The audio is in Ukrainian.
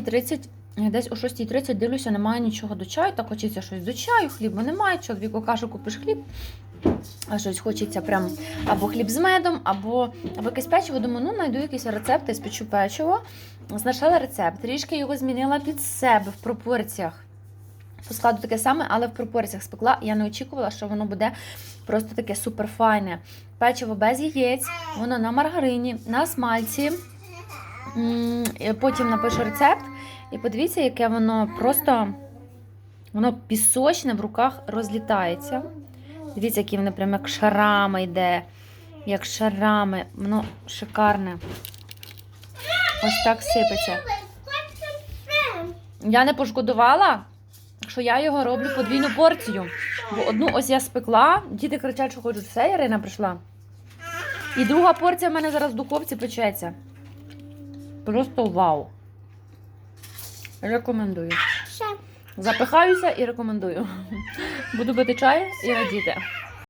6.30, десь о 6.30 дивлюся, немає нічого до чаю. Так хочеться щось до чаю, хліба немає. Чоловіку каже, купиш хліб. А щось хочеться прям або хліб з медом, або, або якесь печиво. Думаю, ну знайду якісь рецепти, спечу печиво. Знайшла рецепт, трішки його змінила під себе в пропорціях. По складу таке саме, але в пропорціях спекла. Я не очікувала, що воно буде просто таке суперфайне. Печиво без яєць, воно на маргарині, на смальці. Потім напишу рецепт. І подивіться, яке воно просто воно пісочне в руках розлітається. Дивіться, які воно прям як шарами йде. Як шарами. Воно шикарне. Ось так сипеться. Я не пошкодувала, що я його роблю подвійну порцію. Бо одну ось я спекла, діти кричать, що хочуть, все, Ірина прийшла. І друга порція в мене зараз в духовці печеться. Просто вау. Рекомендую. Ще. Запихаюся і рекомендую. Буду пити чай і радіти.